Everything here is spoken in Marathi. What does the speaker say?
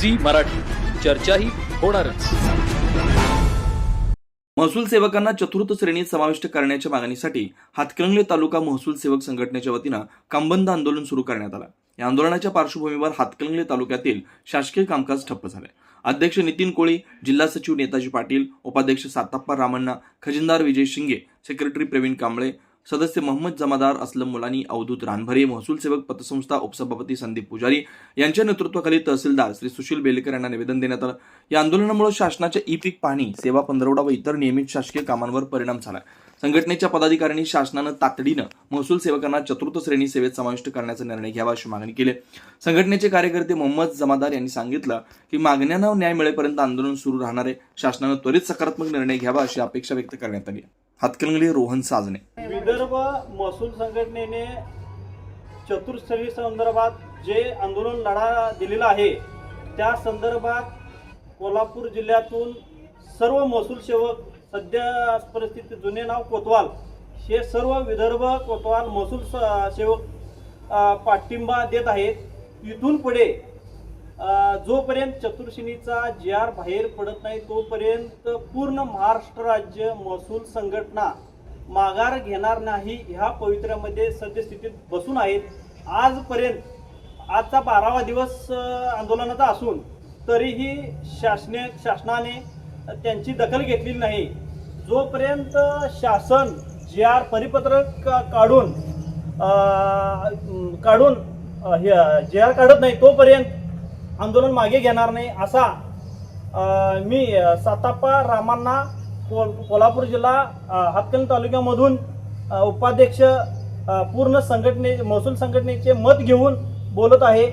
झी मराठी. चर्चाही होणारच. महसूल सेवकांना चतुर्थ श्रेणीत समाविष्ट करण्याच्या मागणीसाठी हातकणंगले तालुका महसूल सेवक संघटनेच्या वतीनं कामबंद आंदोलन सुरू करण्यात आलं. या आंदोलनाच्या पार्श्वभूमीवर हातकणंगले तालुक्यातील शासकीय कामकाज ठप्प झाले. अध्यक्ष नितीन कोळी जिल्हा सचिव नेताजी पाटील उपाध्यक्ष साताप्पा रामण्णा खजिनदार विजय शिंगे सेक्रेटरी प्रवीण कांबळे सदस्य मोहम्मद जमादार असलम मुलानी अवधूत रानभरे महसूल सेवक पतसंस्था उपसभापती संदीप पुजारी यांच्या नेतृत्वाखाली तहसीलदार श्री सुशील बेलेकर यांना निवेदन देण्यात आलं. या आंदोलनामुळे शासनाच्या ई पीक पाहणी सेवा पंधरवडा व इतर नियमित शासकीय कामांवर परिणाम झाला. संघटनेच्या पदाधिकाऱ्यांनी शासनानं तातडीनं महसूल सेवकांना चतुर्थ श्रेणी सेवेत समाविष्ट करण्याचा निर्णय घ्यावा अशी मागणी केली. संघटनेचे कार्यकर्ते मोहम्मद जमादार यांनी सांगितलं की मागण्यांना न्याय मिळेपर्यंत आंदोलन सुरू राहणार आहे. शासनानं त्वरित सकारात्मक निर्णय घ्यावा अशी अपेक्षा व्यक्त करण्यात आली हातकणंगले रोहन साजने विदर्भ महसूल संघटनेने चतुर्थी संदर्भात जे आंदोलन लढा दिलेला आहे त्या संदर्भात कोल्हापूर जिल्ह्यातून सर्व महसूल सेवक सध्या परिस्थितीत जुने नाव कोतवाल हे सर्व विदर्भ कोतवाल महसूल स- सेवक पाठिंबा देत आहेत. इथून पुढे जोपर्यंत चतुर्शिनीचा जी आर बाहेर पडत नाही तोपर्यंत पूर्ण महाराष्ट्र राज्य महसूल संघटना माघार घेणार नाही ह्या पवित्र्यामध्ये सद्यस्थितीत बसून आहेत. आजपर्यंत आजचा बारावा दिवस आंदोलनाचा असून तरीही शासने शासनाने त्यांची दखल घेतली नाही. जोपर्यंत शासन जी आर परिपत्रक का- काढून काढून अ, हे जे आर काढत नाही तोपर्यंत आंदोलन मागे घेणार नाही असा मी सातापा रामांना कोल कोल्हापूर जिल्हा अ, तालुक्यामधून उपाध्यक्ष पूर्ण संघटने महसूल संघटनेचे मत घेऊन बोलत आहे.